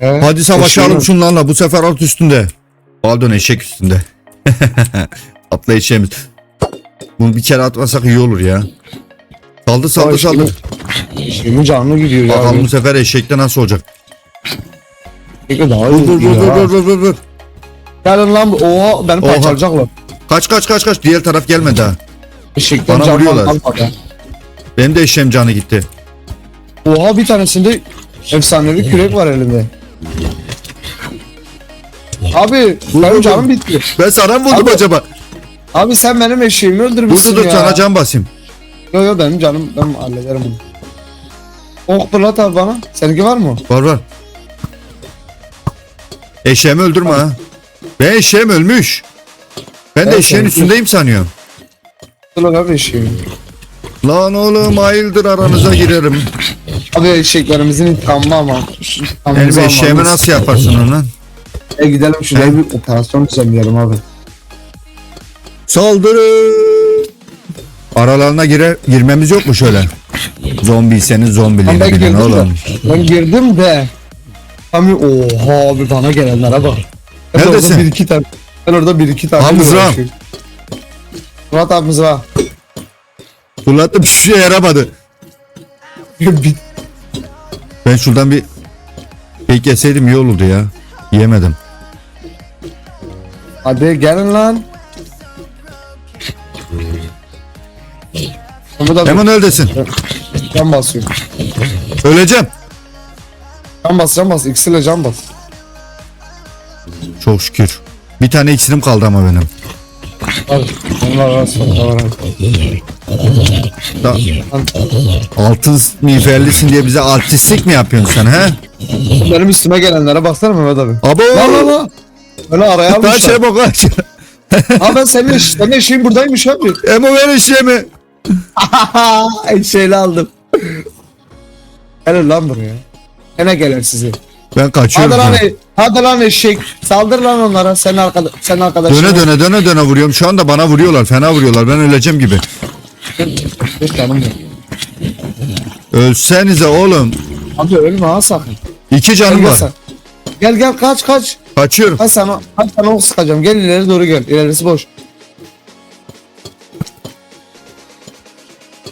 He? Hadi savaşalım Eşeğin- şunlarla bu sefer at üstünde. Pardon eşek üstünde. Atla eşeğimiz. Bunu bir kere atmasak iyi olur ya. Saldır saldır Ay, saldır. Eşeğimin canlı gidiyor ya. Bakalım bu sefer eşekte nasıl olacak. Peki daha Vur iyi vur ha. vur vur vur vur. Gelin lan. Oha beni Oha. parçalayacaklar. Kaç kaç kaç kaç diğer taraf gelmedi ha. Eşekten Bana canlı vuruyorlar. almadı. Benim de eşeğim canı gitti. Oha bir tanesinde efsanevi kürek var elinde. Abi benim canım bitti. Ben sana mı vurdum Abi, acaba? Abi sen benim eşeğimi Dur öldürmüşsün dur dur ya. sana can basayım. Yo yo benim canım ben hallederim bunu. Ok fırlat abi bana. Seninki var mı? Var var. Eşeğimi öldürme ha. Ben eşeğim ölmüş. Ben de Evet, eşeğin evet. üstündeyim sanıyorum. Dur abi eşeğimi. Lan oğlum hayırdır aranıza girerim. Abi eşeklerimizin intikamını ama. Benim eşeğimi nasıl yaparsın lan? E gidelim şuraya bir operasyon düzenleyelim abi. Saldırın. Aralarına gire, girmemiz yok mu şöyle? Zombiyseniz Ben, zombiliğini ben bilin girdim oğlum. de. Ben girdim de. Abi oha abi bana gelenlere bak. Ben Neredesin? Orada bir iki tane. Ben orada bir iki tane. Ha, mızrağım. uğraşıyorum. Murat abi mızrağı. Fırlattım bir şey yaramadı. Bir- Ben şuradan bir kek yeseydim iyi olurdu ya. Yemedim. Hadi gelin lan. Ama da Hemen öylesin. can basıyor. Öleceğim. Can bas can bas. İkisiyle can bas. Çok şükür. Bir tane iksirim kaldı ama benim. Da, altın miğferlisin diye bize artistlik mi yapıyorsun sen he? Benim üstüme gelenlere baksana Mehmet abi. Abo! Lan lan lan. Öyle araya Daha almışlar. şey bak kaç. Ha ben senin, eş, senin eşeğin buradaymış abi. Emo ver eşeğimi. Eşeğini aldım. Helal lan buraya. Gene gelir sizi. Ben kaçıyorum. Hadi lan, e- hadi lan eşek. Saldır lan onlara. Sen arkada, sen arkadaşın. Döne döne döne döne vuruyorum. Şu anda bana vuruyorlar. Fena vuruyorlar. Ben öleceğim gibi. Beş canım. Ölsenize oğlum. Abi ölme ha sakın. İki Gel canım gel var. sen. Gel gel kaç kaç. Kaçıyorum. Ben sana, ben sana ok sıkacağım. Gel ileri doğru gel. İlerisi boş.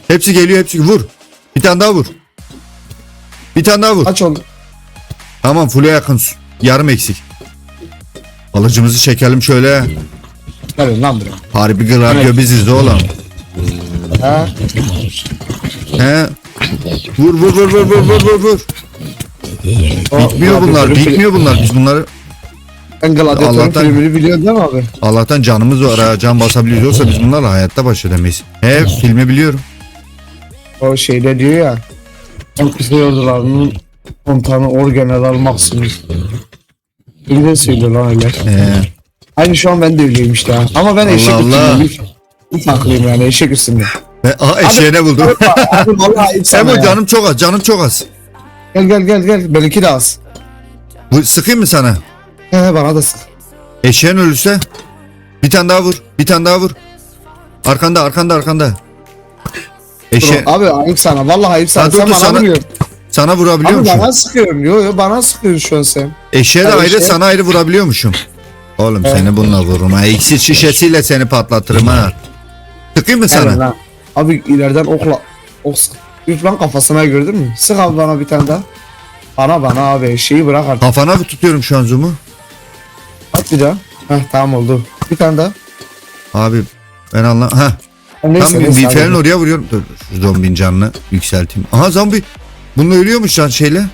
Hepsi geliyor hepsi. Vur. Bir tane daha vur. Bir tane daha vur. Kaç oldu. Tamam full'e yakınsın. Yarım eksik. Alıcımızı çekelim şöyle. Tabii lan bro. Harbi radyo evet. biziz oğlum. Ha? He? Vur vur vur vur vur vur vur. O, bitmiyor bunlar, şey- bitmiyor bunlar. Biz bunları ben Allah'tan, biliyorsun değil mi abi? Allah'tan canımız var ha. Can basabiliyorsa biz bunlarla hayatta baş edemeyiz. He filmi biliyorum. O şeyde diyor ya. Korkusu yolcularının şey 10 tane organel almaksınız. Öyle söylüyor lan öyle. Aynı şu an ben de öyleyim işte. Ama ben eşek Allah Allah. üstündeyim. Bir yani eşek üstünde. e, aha, eşeğine buldum. Abi vallahi hiç sana Emo ya. canım çok az, canım çok az. Gel gel gel gel. Benimki de az. Bu sıkayım mı sana? He he bana da sık. Eşeğin ölürse bir tane daha vur, bir tane daha vur. Arkanda, arkanda, arkanda. Eşe Abi ayıp sana. Vallahi ayıp sana. Sen dur, dur, bana sana- vuruyorsun sana vurabiliyor Abi musun? bana sıkıyorsun. Yo yo bana sıkıyorsun şu an sen. Eşeğe de Abi ayrı eşeğe- sana ayrı vurabiliyormuşum. Oğlum seni bununla vururum ha. İksir şişesiyle seni patlatırım ha. Sıkayım mı Sana. sana? Abi ileriden okla. Ok sık. Üf lan kafasına gördün mü? Sık abi bana bir tane daha. Bana bana abi şeyi bırak artık. Kafana mı tutuyorum şu an zoom'u? At bir daha. Heh tamam oldu. Bir tane daha. Abi ben anla... Neyse, Tam bir neyse, hadi. oraya vuruyorum. Dur şu zombinin canını yükselteyim. Aha zombi. Bununla ölüyormuş can şeyle.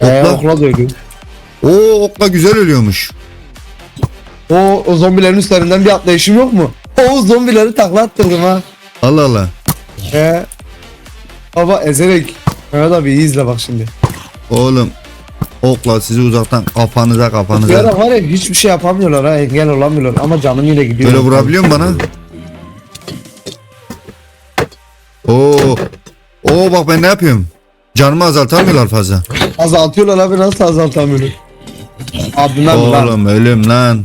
Ee, Okla. okla da ölüyor. Oo okla güzel ölüyormuş. O, o zombilerin üstlerinden bir atlayışım yok mu? O zombileri takla attırdım ha. Allah Allah. Ee, baba ezerek. Mehmet abi iyi izle bak şimdi. Oğlum okla sizi uzaktan kafanıza Bir kafanıza. ara var ya hiçbir şey yapamıyorlar ha engel olamıyorlar ama canım yine gidiyor. Böyle vurabiliyor musun bana? Oo. Oo bak ben ne yapıyorum? Canımı azaltamıyorlar fazla. Azaltıyorlar abi nasıl azaltamıyorlar? Abi lan lan. Oğlum ölüm lan.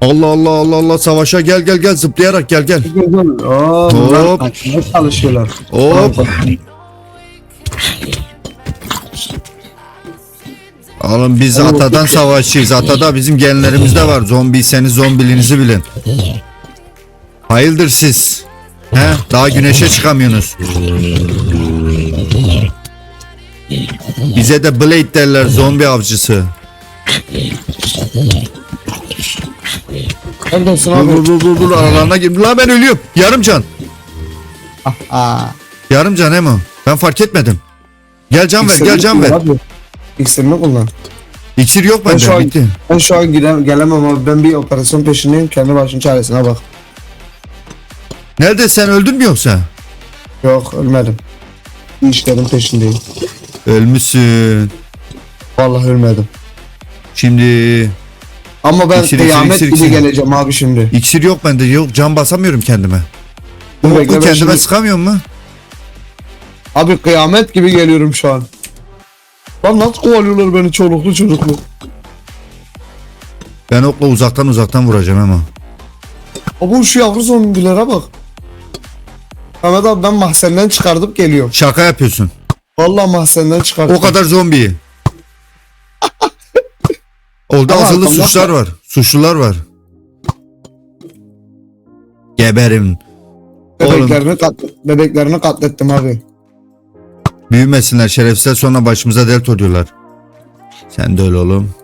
Allah Allah Allah Allah savaşa gel gel gel zıplayarak gel gel. Oo, bunlar Hop. kaçmaya çalışıyorlar. Hop. Oğlum biz atadan savaşçıyız. Atada bizim genlerimizde var. Zombiyseniz zombiliğinizi bilin. Hayırdır siz? He? Daha güneşe çıkamıyorsunuz. Bize de Blade derler zombi avcısı. Neredesin Dur abi? dur dur dur, dur aralarına gir. La ben ölüyorum. Yarım can. Aa. Yarım can Emo. Ben fark etmedim. Gel can ver gel can ver. Abi. İksirini kullan. İksir yok Ben şu bende an, bitti. ben şu an gidem, gelemem abi. Ben bir operasyon peşindeyim. Kendi başının çaresine bak. Nerede sen öldün mü yoksa? Yok ölmedim. İşlerin peşindeyim. Ölmüşsün. Vallahi ölmedim. Şimdi Ama ben İksir, kıyamet iksir, gibi iksir. geleceğim abi şimdi. iksir yok bende. Yok can basamıyorum kendime. Dur Bu bekle ben kendime şimdi- sıkamıyor mu? Abi kıyamet gibi geliyorum şu an. Lan nasıl kovalıyorlar beni çoluklu çocuklu. Ben okla uzaktan uzaktan vuracağım ama. Abi şu yavru zombilere bak. Ahmet abi ben mahzenden çıkartıp geliyorum. Şaka yapıyorsun. Vallahi mahzenden çıkarttım. O kadar zombiyi. Orada Ama azılı arkamdan- suçlar var. Suçlular var. Geberim. Oğlum Bebeklerini, kat, bebeklerini katlettim abi. büyümesinler şerefsizler sonra başımıza dert oluyorlar. Sen de öyle oğlum.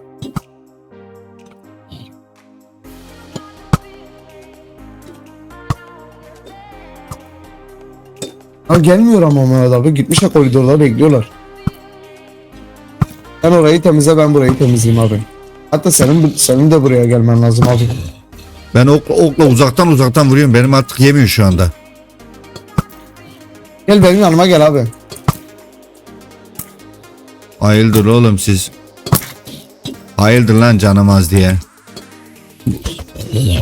Ha gelmiyor ama Mehmet abi. Gitmişler koridorda bekliyorlar. Sen orayı temizle ben burayı temizleyeyim abi. Hatta senin senin de buraya gelmen lazım abi. Ben okla, okla uzaktan uzaktan vuruyorum. Benim artık yemiyor şu anda. Gel benim yanıma gel abi. Hayırdır oğlum siz? Hayırdır lan canım az diye.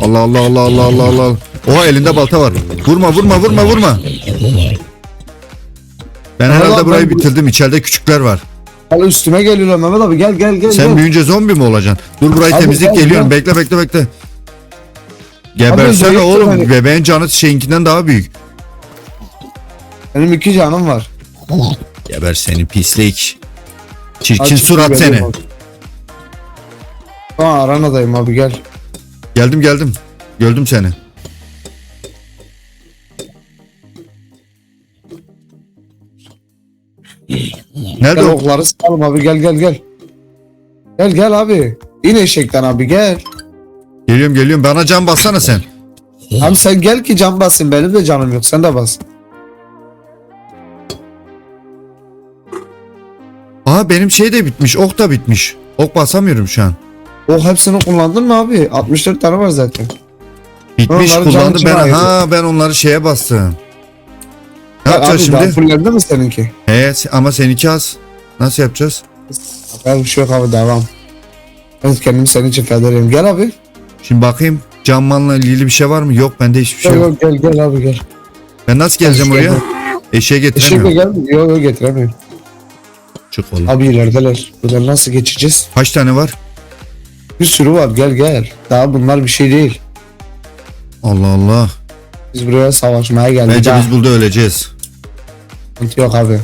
Allah Allah Allah Allah Allah Allah. Oha elinde balta var. Vurma vurma vurma vurma. Ben Allah, herhalde burayı ben bu- bitirdim. İçeride küçükler var. Gel üstüme geliyorlar Mehmet abi gel gel gel. Sen gel. büyüyünce zombi mi olacaksın? Dur burayı Abi, temizlik gel, geliyorum. gel. Bekle bekle bekle. Gebersene zayıftım oğlum. hani. Bebeğin canı şeyinkinden daha büyük. Benim iki canım var. Geber seni pislik. Çirkin Açık surat geliyorum seni. abi. Aa aranadayım abi gel. Geldim geldim. Gördüm seni. Nerede Gel o? okları sıkalım abi gel gel gel. Gel gel abi. İn eşekten abi gel. Geliyorum geliyorum. Bana can bassana sen. Abi sen gel ki can basın benim de canım yok sen de bas. Aha benim şey de bitmiş. Ok da bitmiş. Ok basamıyorum şu an. O hepsini kullandın mı abi? 64 tane var zaten. Bitmiş Onları kullandım canı ben. Ha ben onları şeye bastım. Ne Ya yapacağız abi, şimdi? fullendi mi seninki? He ama seninki az. Nasıl yapacağız? Ben bir şey yok abi devam. Ben kendimi senin için feda ederim. Gel abi. Şimdi bakayım cammanla ilgili bir şey var mı? Yok bende hiçbir şey Gel, yok. gel, gel, abi gel. Ben nasıl geleceğim Gel, oraya? gel. Eşeğe getiremiyorum. gel. Yok yok getiremiyorum. Çık oğlum. Abi ilerideler. Buradan nasıl geçeceğiz? Kaç tane var? Bir sürü var gel gel. Daha bunlar bir şey değil. Allah Allah. Biz buraya savaşmaya geldik. Bence ha. biz burada öleceğiz. Sıkıntı yok abi.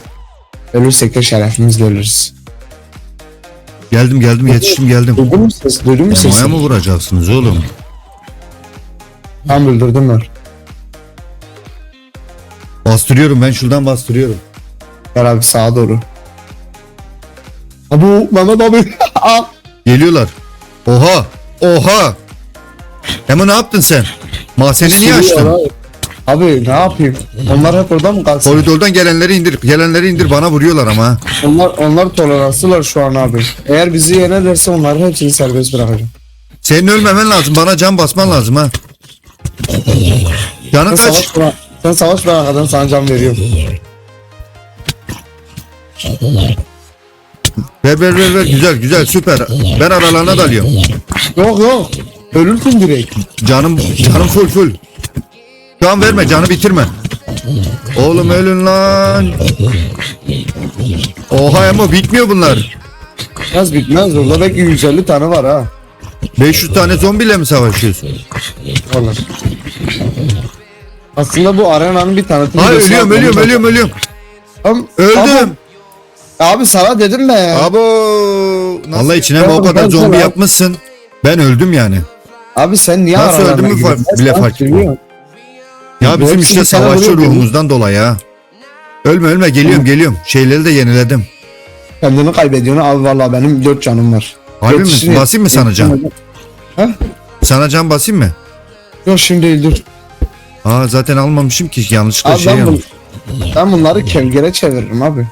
Ölürsek de şerefimizle ölürüz. Geldim geldim yetiştim geldim. Duydun mu ses? Duydun mu sesi? Moya mı vuracaksınız oğlum? Tam öldürdümler. Bastırıyorum ben şuradan bastırıyorum. Gel abi sağa doğru. Abu Mehmet abi. Geliyorlar. Oha! Oha! Hemen ne yaptın sen? Mahzeni niye sürüyor açtın? abi. Abi ne yapayım? Onlar hep orada mı kalsın? Koridordan gelenleri indir. Gelenleri indir bana vuruyorlar ama. Onlar onlar toleranslılar şu an abi. Eğer bizi yenerlerse onların hepsini serbest bırakacağım. Senin ölmemen lazım. Bana can basman lazım ha. Canın Sen kaç? savaş bırak. Sen savaş bırakmadan sana can veriyorum. Ver ver ver ver. Güzel güzel süper. Ben aralarına dalıyorum. Yok yok. Ölürsün direkt. Canım canım full full. Can verme canı bitirme. Oğlum ölün lan. Oha ama bitmiyor bunlar. Bitmez bitmez. Orada belki 150 tane var ha. 500 tane zombiyle mi savaşıyorsun? Vallahi. Aslında bu arenanın bir tanıtım Ha videosu ölüyorum ölüyorum ölüyorum ölüyorum. Tam- Öldüm. Tamam. Abi sana dedim be. Abo. Allah içine mi o Ben- kadar ben zombi yapmışsın. Ben öldüm yani. Abi sen niye Nasıl fark- bile Ben fark sana etmiyorum. Ya bizim hepsi işte savaşçı vuruyor, ruhumuzdan dolayı ha. Ölme ölme geliyorum geliyorum. Şeyleri de yeniledim. Kendini kaybediyorsun abi vallahi benim 4 canım var. Harbi mi? Yetişini- Basayım mı sana can? Ha? Sana can basayım mı? Yok şimdi değil dur. Aa zaten almamışım ki yanlışlıkla Abi şey ben, yapmış. bun- ben bunları kevgere çeviririm abi.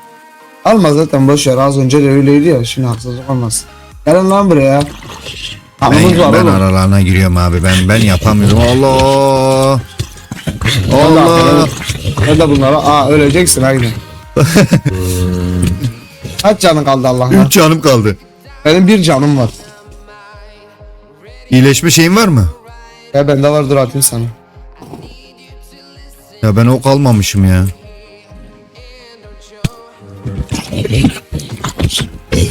Alma zaten boş ver az önce de öyleydi ya şimdi haksızlık olmasın. Gelin lan buraya. Ben, var ben oğlum. aralarına giriyorum abi. Ben ben yapamıyorum. Allah. Allah. Nerede bunlara? Aa öleceksin aynen. Kaç canın kaldı Allah'ına? Üç canım kaldı. Benim bir canım var. İyileşme şeyin var mı? Ya bende var dur atayım sana. Ya ben ok almamışım ya.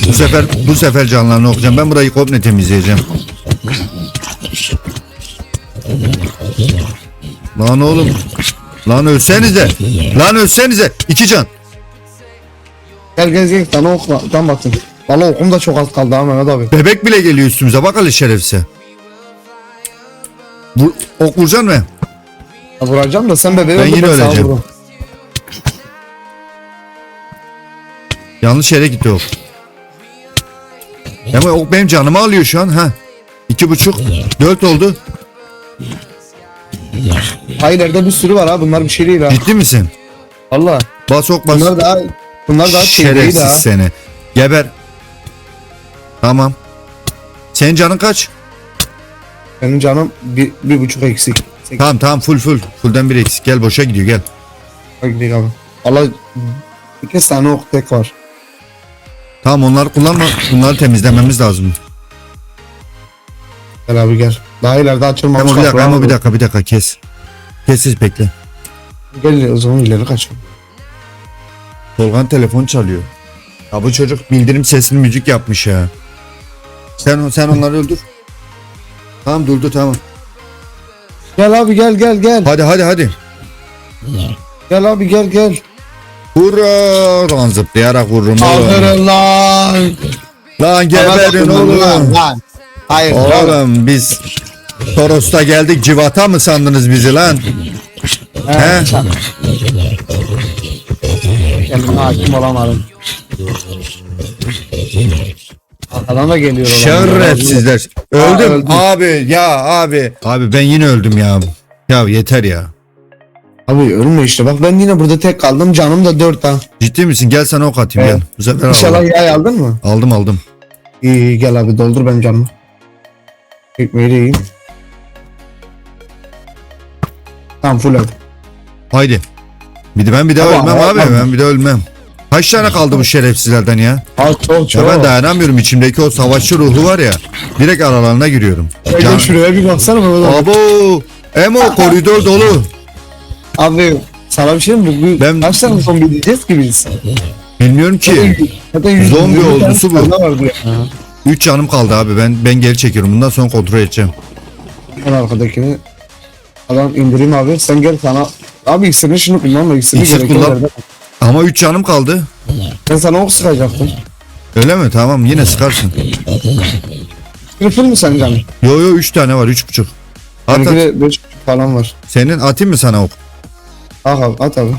Bu sefer bu sefer canlarını okuyacağım. Ben burayı komple temizleyeceğim. Lan oğlum. Lan ölsenize. Lan ölsenize. İki can. Gel gel gel sana okla. Tam bakın. Valla okum da çok az kaldı ha Mehmet abi. Bebek bile geliyor üstümüze. Bak Ali şerefsize. Vur, ok vuracaksın mı? Ya vuracağım da sen bebeği Ben öldür, yine sana öleceğim. vururum. Yanlış yere gitti ok. Ama ok benim canımı alıyor şu an. Ha. İki buçuk. Dört oldu. Hayır evde bir sürü var ha bunlar bir şey değil ha. Ciddi misin? Valla. Bas ok bas. Bunlar daha bunlar daha şey değil Şerefsiz ha. seni. Geber. Tamam. Senin canın kaç? Benim canım bir, bir buçuk eksik. Sekiz. Tamam tamam full full. Fullden bir eksik. Gel boşa gidiyor gel. Gidelim abi. Valla iki tane ok tek var. Tamam onları kullanma. Bunları temizlememiz lazım. Gel abi gel. Daha ileride açılmamış Ama bir dakika ama bir dakika bir dakika kes. Kes kes bekle. Gel o zaman ileri kaçalım. Tolgan telefon çalıyor. Ya bu çocuk bildirim sesini müzik yapmış ya. Sen sen onları öldür. Tamam durdu tamam. Gel abi gel gel gel. Hadi hadi hadi. Gel abi gel gel. Hurra! Lan zıplayarak vururum oğlum. Aferin lan. Lan geberin oğlum. Lan. Hayır lan. Oğlum biz Toros'ta geldik civata mı sandınız bizi lan? He? Kendime hakim olamadım. Arkadan da geliyor. olan. Şerefsizler. Öldüm öldüm. abi ya abi. Abi ben yine öldüm ya. Ya yeter ya. Abi ölme işte bak ben yine burada tek kaldım canım da dört ha. Ciddi misin? Gel sana ok atayım Evet. gel. Bu sefer İnşallah aldım. yay aldın mı? Aldım aldım. İyi iyi gel abi doldur benim canımı. Ekmeği de yiyeyim. Tamam full hadi. Haydi. Bir de ben bir daha Tamam, ölmem abi. tamam. Ben bir daha ölmem. Kaç tane kaldı bu şerefsizlerden ya? Al çok Ya çok. ben dayanamıyorum. İçimdeki o savaşçı ruhu var ya. Direkt aralarına giriyorum. Şöyle Can- şuraya bir baksana Mehmet abi. Abo! Emo koridor dolu. Abi sana bir şey mi? Bugün Ben- kaç tane zombi diyeceğiz ki biz? Bilmiyorum ki. Zaten yüz- Zombi yüz tane ordusu bu. tane var buraya. 3 canım kaldı abi. Ben ben geri çekiyorum. Bundan sonra kontrol edeceğim. Ben arkadakini adam indireyim abi sen gel sana abi iksirini şunu kullanma iksirini İksir gerekiyor kullan. yerde. Ama 3 canım kaldı. Ben sana ok sıkacaktım. Öyle mi? Tamam yine sıkarsın. Kırpır mı sen canım? Yo yo 3 tane var 3,5. At, Benimki at. de 5 falan var. Senin atayım mı sana ok? At abi at abi.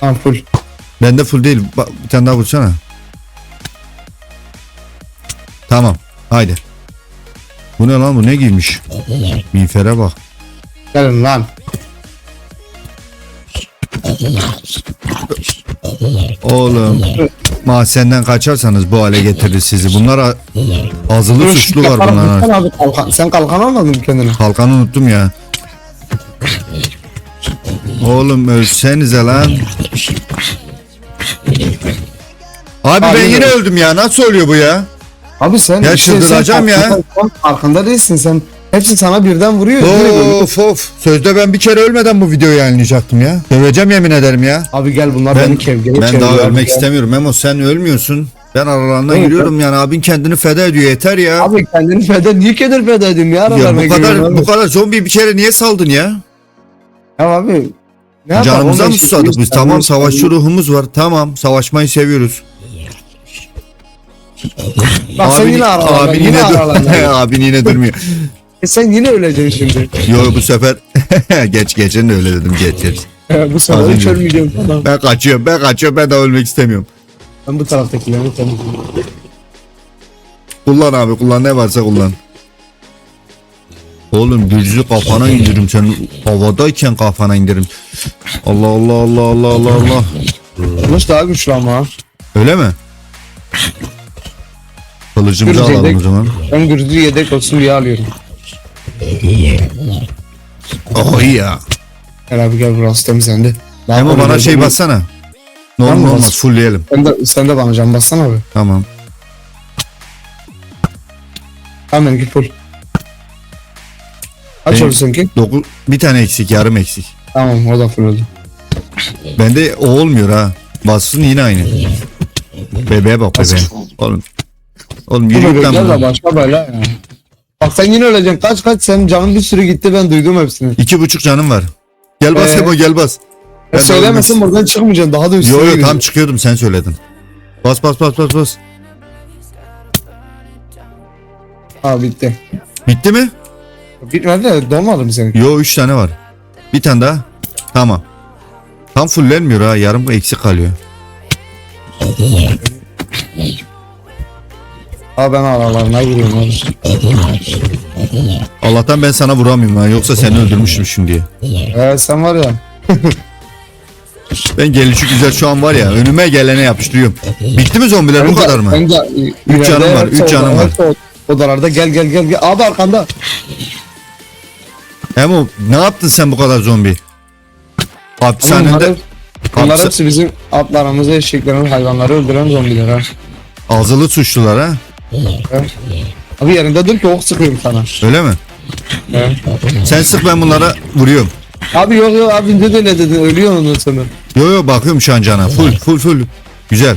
Tamam full. Bende full değil. Bak, bir tane daha vursana. Tamam. Haydi. Bu ne lan bu ne giymiş? Miğfere bak. Gelin lan. Oğlum. Mahzenden kaçarsanız bu hale getirir sizi. Bunlar a- azılı suçlu var bunlar. Sen abi kalkan. Sen kalkan almadın mı kendine? Kalkanı unuttum ya. Oğlum ölsenize lan. Abi ben Abi yine öldüm ya. Nasıl oluyor bu ya? Abi sen Ya işte sen çıldıracağım ya. farkında- değilsin sen. Hepsi sana birden vuruyor. ölüyor. Of of. Sözde ben bir kere ölmeden bu videoyu yayınlayacaktım ya. Döveceğim yemin ederim ya. Abi gel bunlar Ben, beni kevgire ben daha çeviriyor ölmek istemiyorum. Memo sen ölmüyorsun. Ben aralarına Evet, giriyorum yani abin kendini feda ediyor yeter ya. Abi kendini feda niye kadar feda edeyim ya ya aralarına bu kadar giriyorum abi. bu kadar zombi bir kere niye saldın ya? Ya abi Ne yapalım? Canımıza mı susadık biz- Tamam savaşçı ruhumuz var. Tamam savaşmayı seviyoruz. Bak sen yine aralarla. abin Yine yine, aralarla. abin yine durmuyor. E sen yine öleceksin şimdi. Yo bu sefer geç geçen de öyle dedim geç geç. E, bu sefer hiç ölmeyeceğim falan. Ben kaçıyorum ben kaçıyorum ben de ölmek istemiyorum. Ben bu taraftakilerini temizleyeyim. Kullan abi kullan ne varsa kullan. Oğlum düzlü kafana indiririm sen havadayken kafana indiririm. Allah Allah Allah Allah Allah Allah. Kılıç daha güçlü ama. Öyle mi? Kılıcımızı Yürü, alalım yedek. o zaman. Ben gürzü yedek olsun diye alıyorum. Oh iyi ya. Gel abi gel burası temizlendi. Ama bana şey bassana. Olur Tamam, olmaz bas. fullleyelim. Sen de, sen de bana can bassana abi. Tamam. Hemen git full. Kaç Benim- oldu seninki? Dokuz, bir tane eksik yarım eksik. Tamam o da full oldu. Bende o olmuyor ha. Bassın yine aynı. Bebeğe bak bebeğe. Oğlum. Oğlum Bu yürü git bebekler lan buradan. başka ya. Bak sen yine öleceksin. Kaç kaç senin canın bir sürü gitti ben duydum hepsini. İki buçuk canım var. Gel bas Ee? Ebo gel bas. E Ben söylemesin buradan çıkmayacaksın daha da üstüne Yo yo gideceksin. tam çıkıyordum sen söyledin. Bas bas bas bas bas. Ha bitti. Bitti mi? Bitmedi de dolmadı mı senin? Yo üç tane var. Bir tane daha. Tamam. Tam fullenmiyor ha yarım eksik kalıyor. Ha ben aralarına giriyorum abi. Allah'tan ben sana vuramıyorum ha yoksa seni öldürmüşüm şimdiye. Ee, sen var ya. Ben gelişi güzel şu an var ya önüme gelene yapıştırıyorum. Bitti mi zombiler bu kadar mı? De, Üç canım var, hepsi üç canım oda- var. Odalarda gel gel gel gel. Abi arkanda. Emo ne yaptın sen bu kadar zombi? Hapishanede bunlar, bunlar hepsi bizim atlarımızı, eşeklerimizi, hayvanları öldüren zombiler ha. azılı suçlular ha. Abi yerinde dur ki ok sıkıyorum sana. Öyle mi? Sen sık ben bunlara vuruyorum. Abi yok yok abi ne de öyle dedin ölüyor ondan sonra. Yo yo bakıyorum şu an cana. Full full full. Güzel.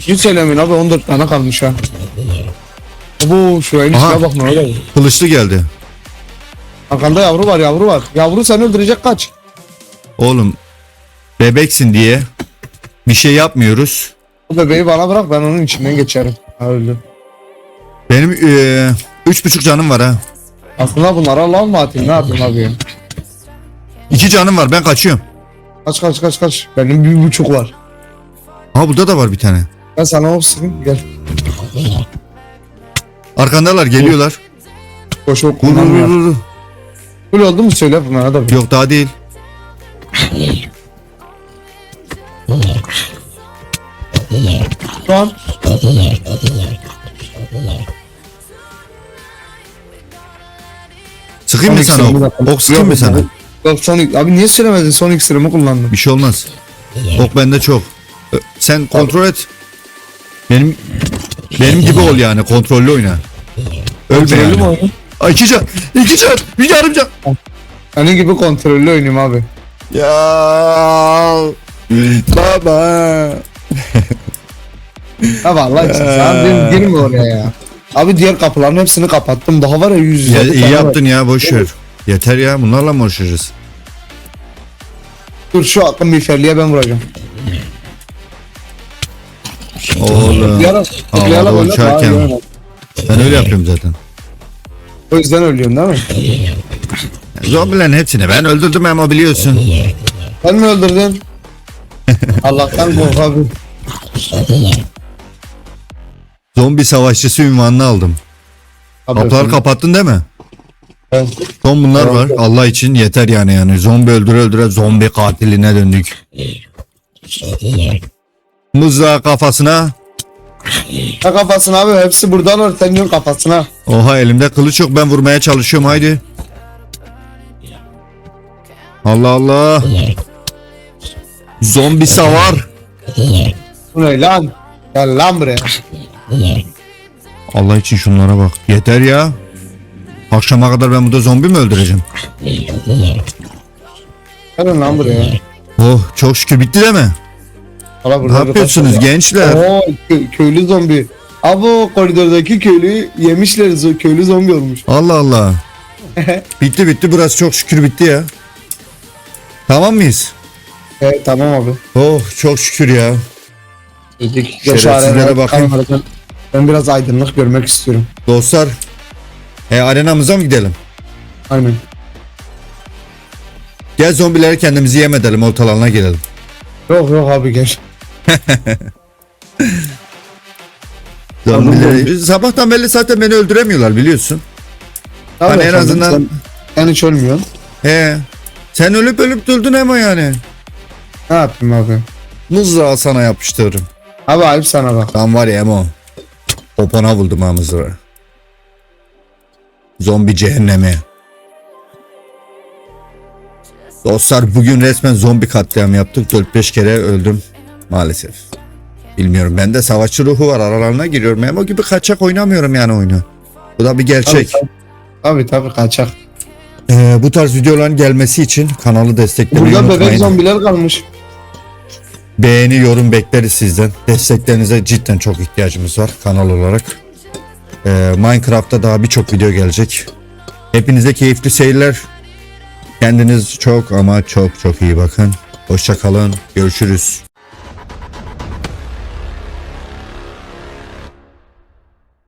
Hiç söylemeyin abi 14 tane kalmış ha. Bu şuraya Aha. içine bakma öyle. Kılıçlı geldi. Arkanda yavru var yavru var. Yavru seni öldürecek kaç. Oğlum bebeksin diye bir şey yapmıyoruz. O bebeği bana bırak ben onun içinden geçerim. Ha öldü. Benim eee, üç buçuk canım var ha. Aslında bunlara lan mı atayım ne yapayım abi. İki canım var ben kaçıyorum. Kaç kaç kaç kaç. Benim bir buçuk var. Ha burada da var bir tane. Ben sana sıkayım gel. Arkandalar geliyorlar. Koş ok Vur, vur, vur, kullanmıyor. vur. Full oldu mu söyle bana da. bir. Yok daha değil. Şu an Sıkayım mı Son sana ok? Ok sıkayım mı Yok, sana? yok. Yok son abi niye söylemedin son iksirimi kullandım. Bir şey olmaz. Ok bende çok. Sen kontrol et. Benim benim gibi ol yani kontrollü oyna. Ölme Kontrollü yani. Ay, iki can. iki can. Bir yarım can. Senin gibi kontrollü oynayayım abi. Ya baba. Ha vallahi sen benim girme oraya ya. Abi diğer kapıların hepsini kapattım. Daha var ya yüz Ya, yüze. iyi yaptın ya boş ver. Yeter ya bunlarla mı uğraşacağız? Dur şu akın miğferliğe ben vuracağım. Oğlum. Tıklayarak, tıklayarak Havada daha uçarken. Ben öyle yapıyorum zaten. O yüzden ölüyorsun değil mi? Zombilerin hepsini ben öldürdüm ama biliyorsun. Sen mi öldürdün? Allah'tan kork abi. Zombi savaşçısı ünvanını aldım. Kapıları kapattın değil mi? Evet. Son bunlar var. Allah için yeter yani yani. Zombi öldüre öldüre zombi katiline döndük. Mızrağı kafasına. Ha kafasına abi hepsi buradalar sen diyorsun kafasına. Oha elimde kılıç yok ben vurmaya çalışıyorum haydi. Allah Allah. Zombi savar. Bu ne lan? Gel lan buraya. Allah için şunlara bak. Yeter ya. Akşama kadar ben burada zombi mi öldüreceğim? Gelin lan buraya. Oh çok şükür bitti değil mi? Valla Ne burada yapıyorsunuz gençler? Oo kö- köylü zombi. Abi o koridordaki köylü yemişler zo- köylü zombi olmuş. Allah Allah. bitti bitti burası çok şükür bitti ya. Tamam mıyız? Evet tamam abi. Oh çok şükür ya. Dedik. Şerefsizlere bakayım. Ben, biraz aydınlık görmek istiyorum. Dostlar. E, arenamıza mı gidelim? Aynen. Gel zombileri kendimizi yem edelim ortalarına gelelim. Yok yok abi gel. Zombileri, sabahtan belli zaten beni öldüremiyorlar biliyorsun. Tabii Hani en azından- Sen, sen hiç ölmüyorsun. He. Sen ölüp ölüp öldün ama yani. Ne yapayım abi? Mızrağı sana yapıştırırım. Abi ayıp sana bak. Ben var ya Emo. Popona buldum ha mızrağı. Zombi cehennemi. Dostlar bugün resmen zombi katliam yaptık. 4-5 kere öldüm maalesef. Bilmiyorum bende savaşçı ruhu var aralarına giriyorum. Emo gibi kaçak oynamıyorum yani oyunu. Bu da bir gerçek. Tabii tabii, kaçak. Ee, bu tarz videoların gelmesi için kanalı desteklemeyi Burada bebek unutmayın. zombiler kalmış. Beğeni, yorum bekleriz sizden. Desteklerinize cidden çok ihtiyacımız var kanal olarak. Ee, Minecraft'ta daha birçok video gelecek. Hepinize keyifli seyirler. Kendiniz çok ama çok çok iyi bakın. Hoşça kalın. Görüşürüz.